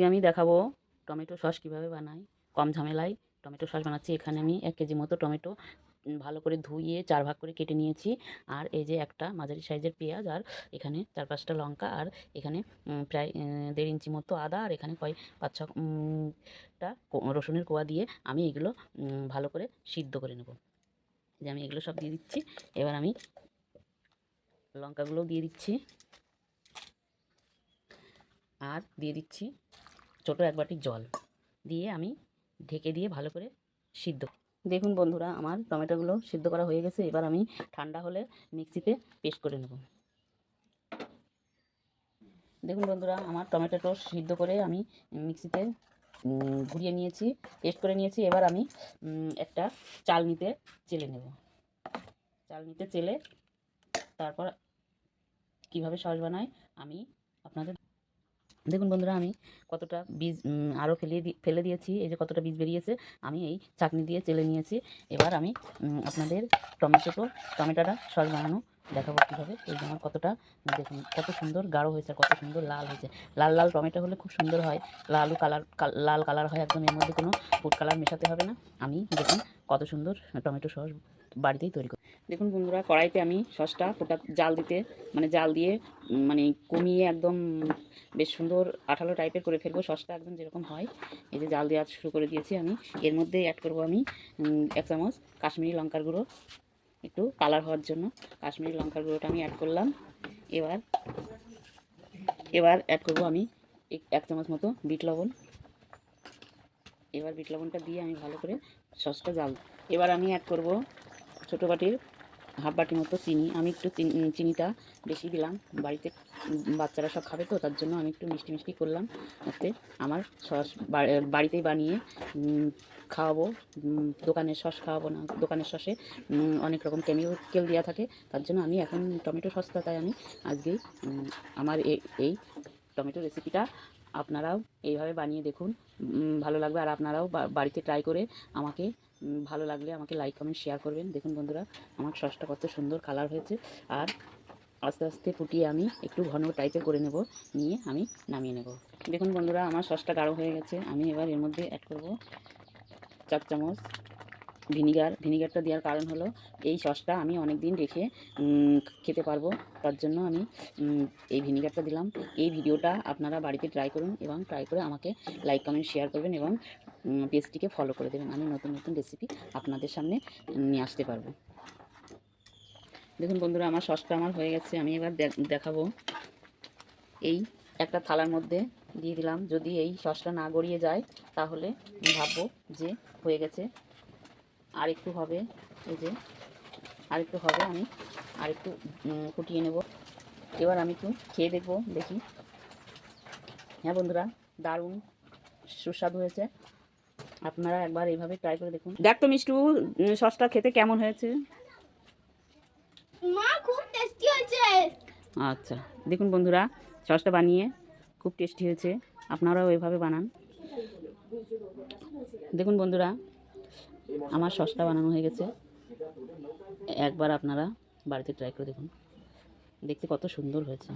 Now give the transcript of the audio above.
আজকে আমি দেখাবো টমেটো সস কীভাবে বানাই কম ঝামেলায়। টমেটো সস বানাচ্ছি এখানে আমি এক কেজি মতো টমেটো ভালো করে ধুইয়ে চার ভাগ করে কেটে নিয়েছি। আর এই যে একটা মাঝারি সাইজের পেঁয়াজ আর এখানে চার পাঁচটা লঙ্কা আর এখানে প্রায় দেড় ইঞ্চি মতো আদা আর এখানে কয় পাঁচ ছ উম, টা কো- রসুনের কোয়া দিয়ে আমি এগুলো ভালো করে সিদ্ধ করে নেব। যে আমি এগুলো সব দিয়ে দিচ্ছি এবার আমি লঙ্কাগুলোও দিয়ে দিচ্ছি। আর দিয়ে দিচ্ছি ছোটো এক বাটি জল দিয়ে আমি ঢেকে দিয়ে ভালো করে সিদ্ধ দেখুন বন্ধুরা, আমার টমেটোগুলো সিদ্ধ করা হয়ে গেছে। এবার আমি ঠান্ডা হলে মিক্সিতে পেস্ট করে নেব। দেখুন বন্ধুরা, আমার টমেটোটা সিদ্ধ করে আমি মিক্সিতে ঘুরিয়ে নিয়েছি, পেস্ট করে নিয়েছি। এবার আমি একটা চাল নিতে চেলে নেব। চাল নিতে চেলে তারপর কীভাবে সস বানাই আমি আপনাদের দেখুন বন্ধুরা, আমি কতটা বীজ আরও ফেলে ফেলে দিয়েছি, এই যে কতটা বীজ বেরিয়েছে, আমি এই চাটনি দিয়ে চেলে নিয়েছি। এবার আমি আপনাদের টমেটো টমেটোটা সস বানানো দেখাবো কীভাবে। এই যে আমার কতটা, দেখুন, কত সুন্দর গাঢ় হয়েছে, কত সুন্দর লাল হয়েছে। লাল লাল টমেটো হলে খুব সুন্দর হয়, লালু কালার লাল কালার হয় একদম, এর মধ্যে কোনো ফুড কালার মেশাতে হবে না। আমি দেখুন কত সুন্দর টমেটো সস বাড়িতেই তৈরি দেখুন বন্ধুরা, কড়াইতে আমি সসটা ফোটা জাল দিতে মানে জাল দিয়ে মানে কমিয়ে একদম বেশ সুন্দর আঠালো টাইপের করে ফেলব সসটা একদম যেরকম হয়। এই যে জাল দেওয়া শুরু করে দিয়েছি আমি। এর মধ্যে অ্যাড করব আমি এক চামচ কাশ্মীরি লঙ্কার গুঁড়ো। একটু কালার হওয়ার জন্য কাশ্মীরি লঙ্কার গুঁড়োটা আমি অ্যাড করলাম। এবার এবার অ্যাড করব আমি এক- এক চামচ মতো বিট লবণ। এবার বিট লবণটা দিয়ে আমি ভালো করে সসটা জাল, এবার আমি অ্যাড করব ছোটো বাটির হাফ বাটি মতো চিনি। আমি একটু চিনিটা বেশি দিলাম। বাড়িতে বাচ্চারা সব খাবে তো, তার জন্য আমি একটু মিষ্টি মিষ্টি করলাম। যাতে আমার সস বাড়িতেই বানিয়ে খাওয়াবো। দোকানের সস খাওয়াবো না, দোকানের সসে অনেক রকম কেমিক্যাল দেওয়া থাকে। তার জন্য আমি এখন টমেটো সসটা তাই আমি আজকেই আমার এই- টমেটো রেসিপিটা আপনারাও এইভাবে বানিয়ে দেখুন। ভালো লাগবে। আর আপনারাও বাড়িতে ট্রাই করে আমাকে ভালো লাগলে আমাকে লাইক কমেন্ট শেয়ার করবেন। দেখুন বন্ধুরা, আমার সসটা কত সুন্দর কালার হয়েছে। আর আস্তে আস্তে ফুটিয়ে আমি একটু ঘন টাইপের করে নেব, নিয়ে আমি নামিয়ে নেব। দেখুন বন্ধুরা, আমার সসটা গাঢ় হয়ে গেছে। আমি এবার এর মধ্যে অ্যাড করব চার চামচ ভিনিগার ভিনিগারটা দেওয়ার কারণ হলো, এই সসটা আমি অনেক দিন রেখে খেতে পারব। তার জন্য আমি এই ভিনিগারটা দিলাম। এই ভিডিওটা আপনারা বাড়িতে ট্রাই করুন এবং ট্রাই করে আমাকে লাইক কমেন্ট শেয়ার করবেন এবং পেজটিকে ফলো করে দেবেন। আমি নতুন নতুন রেসিপি আপনাদের সামনে নিয়ে আসতে পারব। দেখুন বন্ধুরা, আমার সসটা আমার হয়ে গেছে। আমি এবার দেখ- দেখাবো। এই একটা থালার মধ্যে দিয়ে দিলাম। যদি এই সসটা না গড়িয়ে যায়, তাহলে ভাববো যে হয়ে গেছে। আর একটু হবে, এই যে আর একটু হবে, আমি আর একটু ফুটিয়ে নেব। এবার আমি একটু খেয়ে দেখব, দেখি। হ্যাঁ বন্ধুরা, দারুণ সুস্বাদু হয়েছে। আপনারা একবার এইভাবে ট্রাই করে দেখুন। দেখ তো মিষ্টু সসটা খেতে কেমন হয়েছে? মা খুব টেস্টি হয়েছে। আচ্ছা দেখুন বন্ধুরা সসটা বানিয়ে খুব টেস্টি হয়েছে। আপনারাও এভাবে বানান। দেখুন বন্ধুরা আমার সসটা বানানো হয়ে গেছে। একবার আপনারা বাড়িতে ট্রাই করে দেখুন। দেখতে কত সুন্দর হয়েছে।